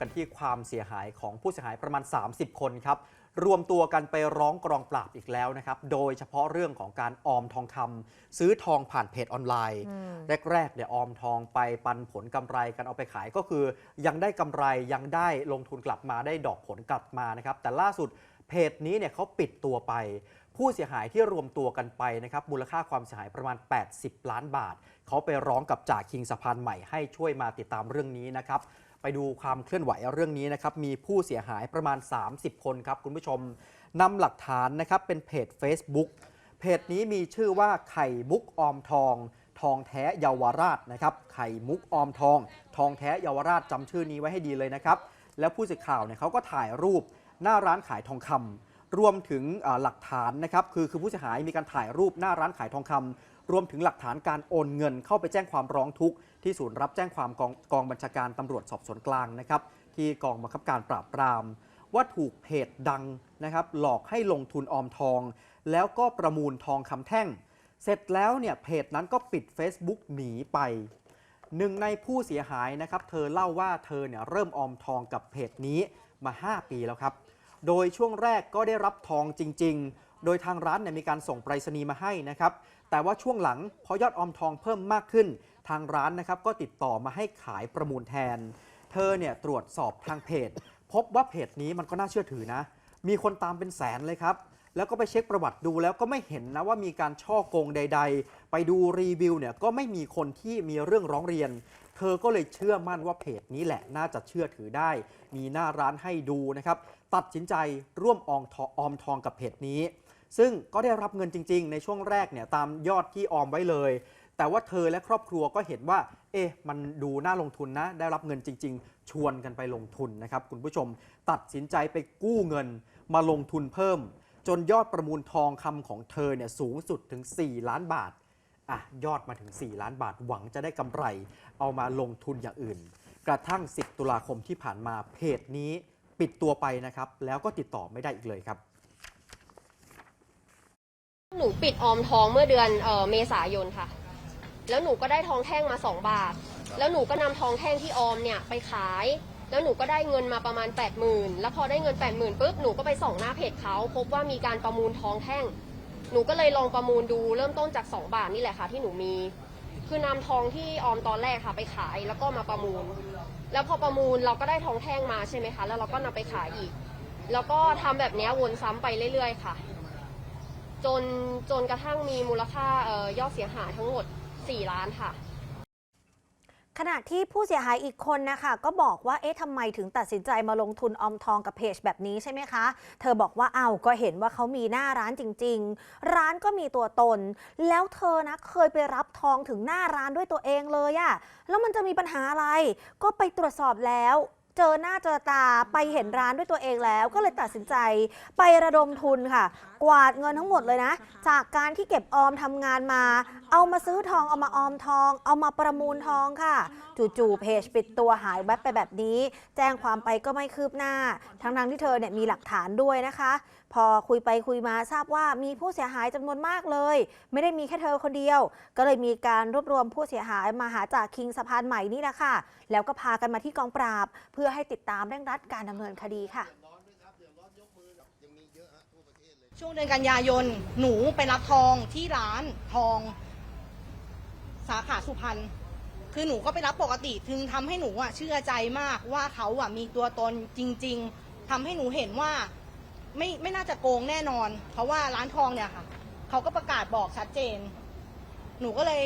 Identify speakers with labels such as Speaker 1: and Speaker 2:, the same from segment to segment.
Speaker 1: กันที่ความเสียหายของผู้เสียหายประมาณ 30 คนครับ รวมตัวกันไปร้องกรองปราบอีกแล้วนะครับ โดยเฉพาะเรื่องของการออมทองคำซื้อทองผ่านเพจออนไลน์ แรกๆเนี่ยออมทองไปปันผลกำไรกันเอาไปขายก็คือ ยังได้กำไรยังได้ลงทุนกลับมาได้ดอกผลกลับมานะครับ แต่ล่าสุดเพจนี้เนี่ยเขาปิดตัวไป ผู้เสียหายที่รวมตัวกันไปนะครับมูลค่าความเสียหายประมาณ 80 ล้านบาท เขาไปร้องกับจ่าคิงสะพานใหม่ให้ช่วยมาติดตามเรื่องนี้นะครับ ไปดูความเคลื่อนไหวเรื่องนี้นะครับ มีผู้เสียหายประมาณ 30 คนครับ คุณผู้ชมนำหลักฐานนะครับเป็นเพจ Facebook เพจนี้มีชื่อว่าไข่มุกออมทอง ทองแท้เยาวราชนะครับ ไข่มุกออมทอง ทองแท้เยาวราชจำชื่อนี้ไว้ให้ดีเลยนะครับ แล้วผู้สื่อข่าวเนี่ยเขาก็ถ่ายรูปหน้าร้านขายทองคำรวมถึงหลักฐานนะครับคือคือผู้เสียหายมีการถ่ายรูปหน้าร้านขายทองคำ รวมถึงหลักฐานการโอนเงินเข้าไปแจ้งความร้องทุกข์ที่ศูนย์รับแจ้งความกองกองบัญชาการตำรวจสอบสวนกลางนะครับที่กองบังคับการปราบปราม ว่าถูกเพจดังนะครับหลอกให้ลงทุนออมทอง แล้วก็ประมูลทองคำแท่ง เสร็จแล้วเนี่ยเพจนั้นก็ปิด Facebook หนีไปหนึ่งในผู้เสียหายนะครับ เธอเล่าว่าเธอเนี่ยเริ่มออมทองกับเพจนี้มา 5 ปีแล้วครับ โดยช่วงแรกก็ได้รับทองจริง ๆ โดยทางร้านเนี่ยมีการส่งไปรษณีย์มาให้นะครับ แต่ว่าช่วงหลังพอยอดออมทองเพิ่มมากขึ้น ทางร้านนะครับก็ติดต่อมาให้ขายประมูลแทน เธอเนี่ยตรวจสอบทางเพจ พบว่าเพจนี้มันก็น่าเชื่อถือนะ มีคนตามเป็นแสนเลยครับ แล้วก็ไปเช็คประวัติดูแล้วก็ไม่เห็นนะว่ามีการช่อโกงใด ๆ ไปดูรีวิวเนี่ยก็ไม่มีคนที่มีเรื่องร้องเรียน เธอก็เลยเชื่อมั่นว่าเพจนี้แหละน่าจะเชื่อถือได้ มีหน้าร้านให้ดูนะครับตัดสินใจร่วมออมทองออมทองกับเพจนี้ ซึ่งก็ได้รับเงินจริง ๆ ในช่วงแรกเนี่ยตามยอดที่ออมไว้เลย แต่ว่าเธอและครอบครัวก็เห็นว่า เอ๊ะมันดูน่าลงทุนนะ ได้รับเงินจริง ๆ ชวนกันไปลงทุนนะครับคุณผู้ชมตัดสินใจไปกู้เงินมาลงทุนเพิ่ม จนยอดประมูลทองคำของเธอเนี่ยสูงสุดถึง 4 ล้านบาทอะยอดมาถึง 4 ล้านบาทหวังจะได้กำไร เอามาลงทุนอย่างอื่น กระทั่ง 10 ตุลาคมที่ผ่านมาเพจนี้ปิดตัวไปนะครับ แล้วก็ติดต่อไม่ได้อีกเลยครับ
Speaker 2: หนูปิดออมทองเมื่อเดือนเออเมษายนค่ะ แล้วหนูก็ได้ทองแท่งมา2บาท แล้วหนูก็นำทองแท่งที่ออมเนี่ยไปขาย แล้วหนูก็ได้เงินมาประมาณ8 0,000แล้วพอได้เงิน8 0,000ปุ๊บหนูก็ไปส่องหน้าเพจเขาพบว่ามีการประมูลทองแท่ง หนูก็เลยลองประมูลดูเริ่มต้นจาก 2 บาทนี่แหละค่ะที่หนูมี คือนำทองที่ออมตอนแรกค่ะไปขายแล้วก็มาประมูล แล้วพอประมูลเราก็ได้ทองแท่งมาใช่ไหมคะ แล้วเราก็นำไปขายอีก แล้วก็ทำแบบนี้วนซ้ำไปเรื่อย ๆ ค่ะ จนจนกระทั่งมีมูลค่าเอ่อยอดเสียหายทั้งหมด 4 ล้านค่ะ
Speaker 3: ขณะที่ผู้เสียหายอีกคนนะคะก็บอกว่าเอ๊ะทำไมถึงตัดสินใจมาลงทุนออมทองกับเพจแบบนี้ใช่ไหมคะ เธอบอกว่าเอ้าก็เห็นว่าเขามีหน้าร้านจริง ๆ ร้านก็มีตัวตน แล้วเธอนะเคยไปรับทองถึงหน้าร้านด้วยตัวเองเลยอะแล้วมันจะมีปัญหาอะไร ก็ไปตรวจสอบแล้ว เจอหน้าเจอตาไปเห็นร้านด้วยตัวเองแล้ว ก็เลยตัดสินใจ ไประดมทุนค่ะ กวาดเงินทั้งหมดเลยนะ จากการที่เก็บออมทำงานมาเอามาซื้อทองเอามาออมทอง เอามาประมูลทองค่ะ จู่ๆเพจปิดตัวหายแวบไปแบบนี้ แจ้งความไปก็ไม่คืบหน้า ทั้งๆที่เธอเนี่ยมีหลักฐานด้วยนะคะ พอคุยไปคุยมาทราบว่ามีผู้เสียหายจำนวนมากเลย ไม่ได้มีแค่เธอคนเดียว ก็เลยมีการรวบรวมผู้เสียหายมาหาจากคิงสะพานใหม่นี่แหละค่ะ แล้วก็พากันมาที่กองปราบ เพื่อให้ติดตามเร่งรัดการดำเนินคดีค่ะ
Speaker 4: ช่วงเดือนกันยายน หนูไปรับทองที่ร้านทอง สาขาสุพรรณคือหนูก็ไปรับปกติถึงทำให้หนูอะเชื่อใจมากว่าเขาอะมีตัวตนจริง ๆทำให้หนูเห็นว่าไม่ไม่น่าจะโกงแน่นอน เพราะว่าร้านทองเนี่ยค่ะเขาก็ประกาศบอกชัดเจน หนูก็เลย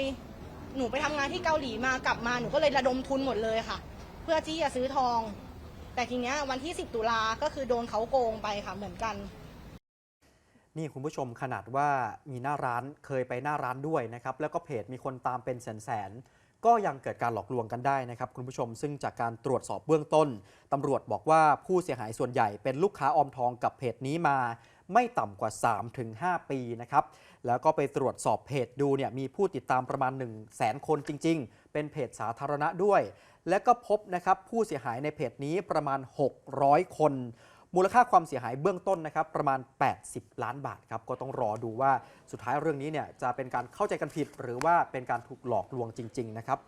Speaker 4: หนูไปทำงานที่เกาหลีมากลับมาหนูก็เลยระดมทุนหมดเลยค่ะ เพื่อที่จะซื้อทอง แต่ทีเนี้ยวันที่ 10 ตุลาก็คือโดนเขาโกงไปค่ะเหมือนกัน
Speaker 1: นี่คุณผู้ชมขนาดว่ามีหน้าร้านเคยไปหน้าร้านด้วยนะครับ แล้วก็เพจมีคนตามเป็นแสนๆ ก็ยังเกิดการหลอกลวงกันได้นะครับ คุณผู้ชมซึ่งจากการตรวจสอบเบื้องต้นตำรวจบอกว่าผู้เสียหายส่วนใหญ่เป็นลูกค้าออมทองกับเพจนี้มา ไม่ต่ำกว่า 3-5 ปีนะครับแล้วก็ไปตรวจสอบเพจดูเนี่ยมีผู้ติดตามประมาณ 1 0 0 0 0แสนคนจริง ๆ เป็นเพจสาธารณะด้วย และก็พบนะครับผู้เสียหายในเพจนี้ประมาณ 600 คน มูลค่าความเสียหายเบื้องต้นนะครับประมาณ 80 ล้านบาทครับก็ต้องรอดูว่าสุดท้ายเรื่องนี้เนี่ยจะเป็นการเข้าใจกันผิด หรือว่าเป็นการถูกหลอกลวงจริง ๆ นะครับ